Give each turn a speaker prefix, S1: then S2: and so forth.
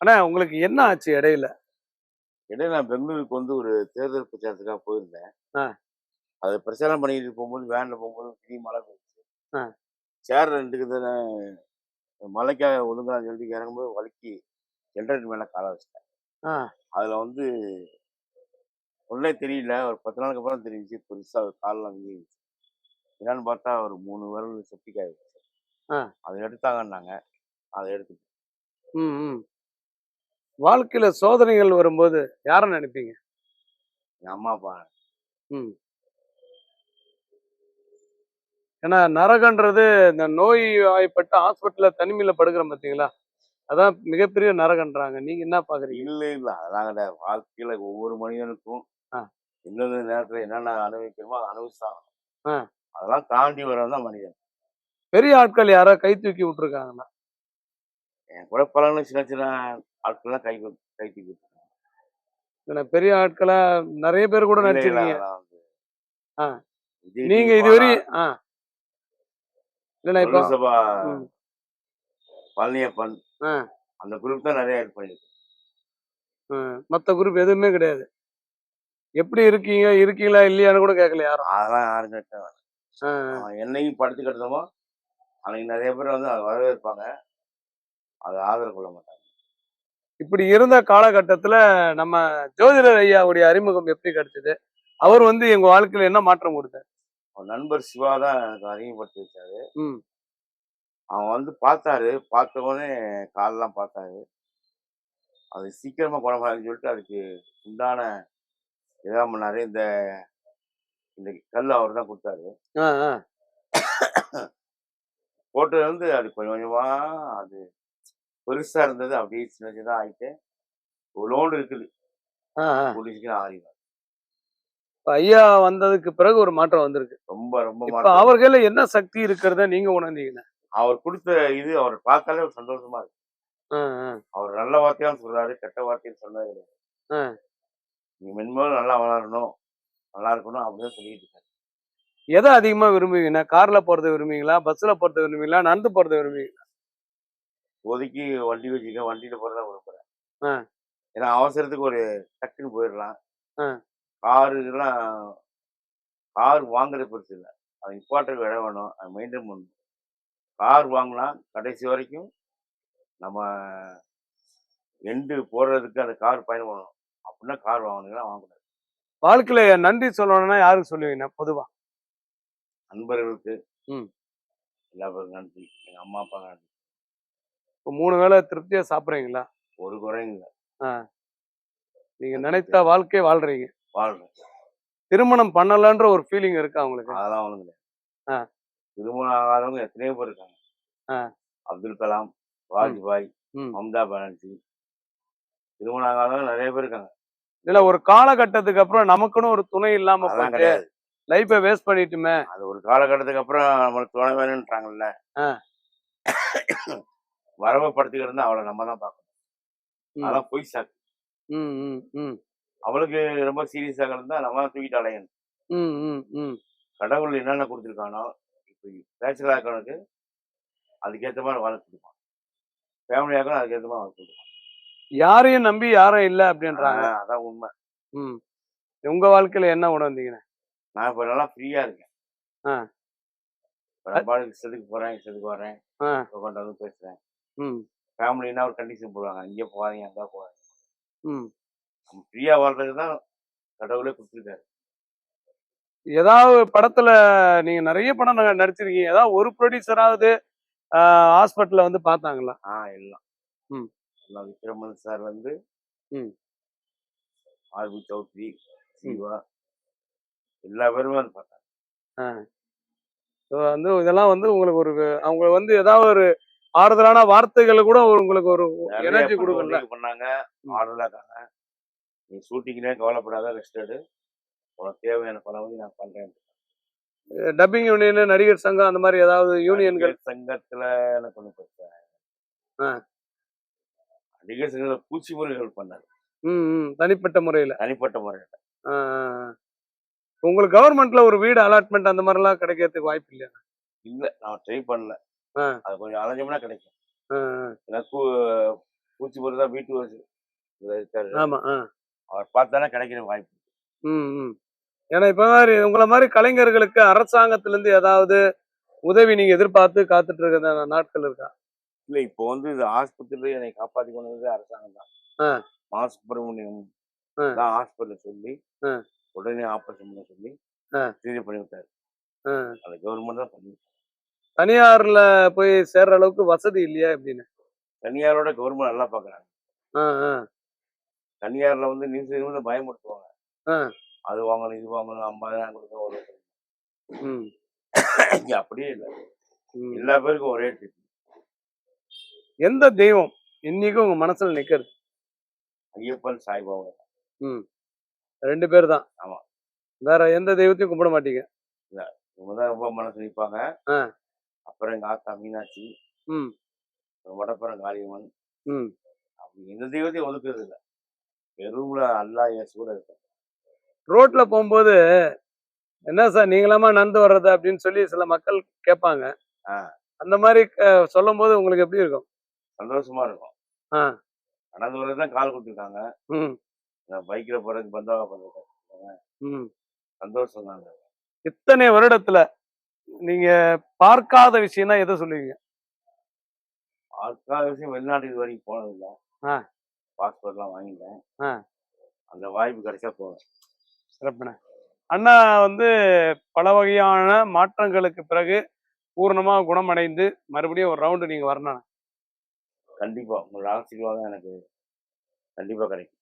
S1: ஆனா உங்களுக்கு என்ன ஆச்சு இடையில?
S2: இடையில நான் பெங்களூருக்கு வந்து ஒரு தேர்தல் பிரச்சாரத்துக்காக போயிருந்தேன். அது பிரச்சாரம் பண்ணிட்டு போகும்போது வேன்ல போகும்போது திடீர் மழை பெய்யுச்சு
S1: ஆ.
S2: சேர் ரெண்டுக்கு மலைக்காக ஒழுங்கா சொல்லி இறங்கும்போது வலிக்கி ஜென்ரேட்டர் மேல காலை வச்சிட்டேன்.
S1: ஆ.
S2: அதுல வந்து உடனே தெரியல. ஒரு பத்து நாளுக்கு அப்புறம் தெரிஞ்சுச்சு பெருசா ஒரு கால்லாம் வீங்கிருச்சு என்னன்னு பார்த்தா ஒரு மூணு விரல் செப்டிக் ஆயிடுச்சு. அதை எடுத்தாங்கன்னாங்க. அதை எடுத்து
S1: ம் ம். வாழ்க்கையில சோதனைகள் வரும்போது யாரை நினைப்பீங்க?
S2: அம்மா அப்பா
S1: ம். ஏன்னா நரகன்றது இந்த நோய் வாய்ப்பட்டு ஹாஸ்பிட்டல்ல தனிமையில படுக்கிறோம் பார்த்தீங்களா அதான் மிகப்பெரிய நரகன்றாங்க. நீங்க என்ன பாக்குறீங்க?
S2: இல்ல இல்ல. அதெல்லாம் கிடையாது வாழ்க்கையில ஒவ்வொரு மனிதனுக்கும். எந்தெந்த நேரத்துல என்னென்ன அனுபவிக்கணுமோ அதை அனுபவிச்சாங்க. அதெல்லாம் தாண்டி வரவன் தான் மனிதன்.
S1: பெரிய ஆட்கள் யாரோ கை தூக்கி விட்டுருக்காங்களா
S2: என் கூட பழகின சின்ன சின்ன ஆட்கள்லாம் கை கு- கை தூக்கி விட்டாங்க.
S1: இதுல பெரிய ஆட்களா நிறைய பேர் கூட
S2: இல்ல, இல்ல,
S1: நடிச்சிருக்கீங்க. நீங்க இதுவரை ஆ. இல்லைண்ணா இப்போ
S2: சபா. பழனியப்பன். அந்த குரூப் தான் நிறைய ஹெல்ப் பண்ணிருக்கு.
S1: மற்ற குரூப் எதுவுமே கிடையாது. எப்படி இருக்கீங்க இருக்கீங்களா இல்லையான்னு கூட கேட்கல யாரும்.
S2: அதெல்லாம் யாரும் அவன் என்னையும் படுத்து கட்டுறமோ அன்னைக்கு நிறைய பேர் வந்து அதை வரவேற்பாங்க. அதை ஆதரவு கொள்ள மாட்டாங்க.
S1: இப்படி இருந்த காலகட்டத்துல நம்ம ஜோதிடர் ஐயாவுடைய அறிமுகம் எப்படி கிடைச்சது? அவர் வந்து எங்க வாழ்க்கையில என்ன மாற்றம் கொடுத்தார்?
S2: நண்பர் சிவா தான் எனக்கு அறிமுகப்படுத்தி வச்சாரு. அவன் வந்து பார்த்தாரு. பார்த்த உடனே காலெல்லாம் பார்த்தாரு. அது சீக்கிரமா குணமாகுதுன்னு சொல்லிட்டு அதுக்கு உண்டான இதாக பண்ணாரு. இந்த இந்த கல் அவர் தான் கொடுத்தாரு. போட்டது வந்து அது கொஞ்சம் கொஞ்சமா அது பெருசா இருந்தது. அப்படியே சின்ன சின்னதா ஆயிட்டு ஒரு லோடு இருக்குது.
S1: ஆ ஆ.
S2: கூடிய சீக்கிரம் ஆறிடும்
S1: இப்ப ஐயா வந்ததுக்கு பிறகு ஒரு மாற்றம் வந்திருக்கு.
S2: ரொம்ப ரொம்ப மாற்றம்.
S1: அவர்கள என்ன சக்தி இருக்கிறத நீங்க உணர்ந்தீங்க?
S2: அவர் கொடுத்த இது அவர் பார்த்தாலே ஒரு சந்தோஷமா இருக்கு. அவர் நல்ல வார்த்தையாலும் சொல்றாரு கெட்ட வார்த்தையும் சொன்னது கிடையாது. நீ மென்மேலும் நல்லா வளரணும் நல்லா இருக்கணும் அப்படின்னு சொல்லிட்டு இருக்காரு.
S1: எதை அதிகமா விரும்புவீங்க? கார்ல போறதை விரும்புவீங்களா? பஸ்ல போறதை விரும்புவீங்களா? நடந்து போறதை விரும்புவீங்களா?
S2: இப்போதைக்கு வண்டி வச்சுக்க வண்டியில போறதா விரும்புறேன்.
S1: ஆ.
S2: ஏன்னா அவசரத்துக்கு ஒரு டக்குன்னு போயிடலாம். காரு இதெல்லாம் கார் வாங்குறது பெருசு இல்லை. அது இம்பார்ட்டன்ட் இடம் வேணும். அதை மெயின்டைன் பண்ணணும். கார் வாங்கினா கடைசி வரைக்கும் நம்ம எண்டு போடுறதுக்கு அந்த கார் பயணம் பண்ணணும் அப்படின்னா கார் வாங்கணுங்கன்னா வாங்கக்கூடாது.
S1: வாழ்க்கையில நன்றி சொல்லணும்னா யாருக்கு சொல்லுவீங்க? பொதுவா.
S2: நண்பர்களுக்கு.
S1: ம்.
S2: எல்லா பேரும் நன்றி. எங்க அம்மா அப்பா நன்றி.
S1: இப்போ மூணு வேளை திருப்தியா சாப்பிடுறீங்களா?
S2: ஒரு குறையும் இல்லை
S1: நீங்க நினைத்த வாழ்க்கை வாழ்றீங்க.
S2: வாழ்றேன்.
S1: திருமணம் பண்ணலன்ற ஒரு ஃபீலிங் இருக்கா உங்களுக்கு?
S2: அதெல்லாம் ஒண்ணும் கிடையாது.
S1: ஆ.
S2: திருமணம் ஆகாதவங்க எத்தனையோ பேர் இருக்காங்க.
S1: ஆ.
S2: அப்துல் கலாம் வாஜ்பாய்
S1: ம்.
S2: மம்தா பானர்ஜி. திருமணம் ஆகாதவங்க நிறைய பேர் இருக்காங்க.
S1: இல்ல ஒரு காலகட்டத்துக்கு அப்புறம் நமக்குன்னு ஒரு துணை இல்லாம
S2: அதெல்லாம்
S1: போயிட்டு
S2: கிடையாது.
S1: லைஃபை வேஸ்ட் பண்ணிட்டுமே.
S2: அது ஒரு காலகட்டத்துக்கு அப்புறம் நம்மளுக்கு துணை வேணும்ன்றாங்கல்ல.
S1: ஆ.
S2: வரவப்படுத்திக்கிட்டு இருந்தா அவளை நம்ம தான் பார்க்கணும். அதான் பொய் சாக்கு.
S1: ம் ம் ம்.
S2: அவளுக்கு ரொம்ப சீரியஸாக இருந்தா நம்ம தான் தூக்கிட்டு அலையணும்.
S1: ம் ம் ம்.
S2: கடவுள் என்னென்ன கொடுத்துருக்கானோ இப்போ பேச்சுலர் ஆக்கணுக்கு அதுக்கேற்ற மாதிரி வாழ கொடுப்பான். ஃபேமிலி ஆக்கணும் அதுக்கேற்ற மாதிரி வாழ கொடுப்பான்.
S1: யாரையும் நம்பி யாரும் இல்ல அப்படின்றாங்க.
S2: அதான் உண்மை.
S1: ம். உங்க வாழ்க்கையில என்ன உணர்ந்தீங்க?
S2: நான் இப்போ நல்லா ஃப்ரீயா இருக்கேன்.
S1: ஆ.
S2: பாட்டுக்கு இஷ்டத்துக்கு போறேன் இஷ்டத்துக்கு வரேன்
S1: ஆ.
S2: உட்காந்து பேசுறேன். ஃபேமிலின்னா ஒரு கண்டிஷன் போடுவாங்க. இங்கே போகாதீங்க அங்கே போகாதீங்க.
S1: ம்.
S2: நம்ம ஃப்ரீயா வாழ்றதுக்கு தான் கடவுளே கொடுத்துருக்காரு.
S1: ஏதாவது படத்துல நீங்க நிறைய படம் ந- நடிச்சிருக்கீங்க. ஏதாவது ஒரு ப்ரொடியூசராவது ஹாஸ்பிட்டல்ல வந்து பார்த்தாங்களா?
S2: ஆ எல்லாம்.
S1: ம்.
S2: எல்லாம். விக்ரமன் சார் வந்து
S1: ம்.
S2: ஆர்பி சௌத்ரி சிவா எல்லா பேருமே வந்து பார்த்தாங்க.
S1: So வந்து இதெல்லாம் வந்து உங்களுக்கு ஒரு அவங்க வந்து ஏதாவது ஒரு ஆறுதலான வார்த்தைகளை கூட உங்களுக்கு ஒரு எனர்ஜி கொடுக்கல.
S2: பண்ணாங்க. இருக்காங்க. நீ ஷூட்டிங்னே கவலைப்படாத ரெஸ்ட் எடு. உனக்கு தேவையான பணம் நான் பண்றேன்.
S1: டப்பிங் யூனியன் நடிகர் சங்கம் அந்த மாதிரி ஏதாவது யூனியன்கள்
S2: சங்கத்துல எனக்கு ஒண்ணு பிரச்சனை. நடிகர் சங்கத்துல பூச்சி முறைகள் பண்ணாரு
S1: ம் தனிப்பட்ட முறையில.
S2: தனிப்பட்ட முறையில்.
S1: உங்களுக்கு கவர்மெண்ட்ல ஒரு வீடு அலாட்மெண்ட் அந்த மாதிரிலாம் கிடைக்கிறதுக்கு வாய்ப்பு இல்லையா?
S2: இல்ல நான் ட்ரை பண்ணல. அது கொஞ்சம் அலைஞ்சோம்னா கிடைக்கும். பூ பூச்சி பொருள் தான் வீட்டு இருக்காரு.
S1: ஆமா
S2: அவர் பார்த்தாலே கிடைக்கிற வாய்ப்பு.
S1: ம் ம். ஏன்னா இப்ப மாதிரி உங்களை மாதிரி கலைஞர்களுக்கு அரசாங்கத்துல இருந்து ஏதாவது உதவி நீங்க எதிர்பார்த்து காத்துட்டு இருக்கிற நாட்கள் இருக்கா?
S2: இல்லை இப்போ வந்து இது ஆஸ்பத்திரியில என்னை காப்பாற்றி கொண்டு வந்தது அரசாங்கம். தான். மாஸ் சுப்பிரமணியம். தான் ஹாஸ்பிட்டல் சொல்லி. உடனே ஆபரேஷன் பண்ண சொல்லி. சீரிய பண்ணி விட்டாரு
S1: ஆ.
S2: அந்த கவர்மெண்ட் தான் பண்ணி
S1: தனியார்ல போய் சேர்ற அளவுக்கு வசதி இல்லையா எப்படின்னு
S2: தனியாரோட கவர்மெண்ட் நல்லா
S1: ஆ
S2: தனியார்ல வந்து நியூஸ் வந்து பயமுறுத்துவாங்க.
S1: ஆ.
S2: அது வாங்கணும் இது வாங்கணும் ஐம்பதாயிரம் கொடுக்க ஒரு இங்க அப்படியே இல்லை. எல்லா பேருக்கும் ஒரே ட்ரீட்மெண்ட்
S1: எந்த தெய்வம் இன்னைக்கும் உங்க மனசுல நிக்கிறது
S2: ஐயப்பன் சாய்பாபா.
S1: ம். ரெண்டு பேர் தான்.
S2: ஆமா.
S1: வேற எந்த தெய்வத்தையும் கும்பிட மாட்டீங்க?
S2: இவங்க தான் ரொம்ப மனசு நிற்பாங்க. அப்புறம் எங்க ஆத்தா மீனாட்சி வடப்புறம் காளியம்மன் எந்த தெய்வத்தையும் ஒதுக்குறது இல்லை. வெறும்ல அல்லா இயேசு கூட இருக்கு.
S1: ரோட்ல போகும்போது என்ன சார் நீங்களாமா நடந்து வர்றது? அப்படின்னு சொல்லி சில மக்கள் கேட்பாங்க. அந்த மாதிரி சொல்லும் போது உங்களுக்கு எப்படி இருக்கும்?
S2: சந்தோஷமா இருக்கும். நடந்து வரது தான் கால் கொடுத்துருக்காங்க.
S1: ம்.
S2: பைக்கில் போறது பந்தாவா
S1: ம்.
S2: சந்தோஷம் தாங்க
S1: இத்தனை வருடத்துல நீங்க பார்க்காத விஷயம்னா எதை சொல்லுவீங்க?
S2: ஆற்கால விஷயம் வெளிநாட்டு இது வரைக்கும் போனதில்லை. பாஸ்போர்ட்லாம் வாங்கிட்டேன். அந்த வாய்ப்பு கிடைச்சா போவேன்.
S1: சிறப்புண்ணே. அண்ணா வந்து பல வகையான மாற்றங்களுக்கு பிறகு பூர்ணமா குணமடைந்து மறுபடியும் ஒரு ரவுண்டு நீங்க வரணும்
S2: கண்டிப்பா. உங்களோட ஆசீர்வாதம் எனக்கு கண்டிப்பா கிடைக்கும்.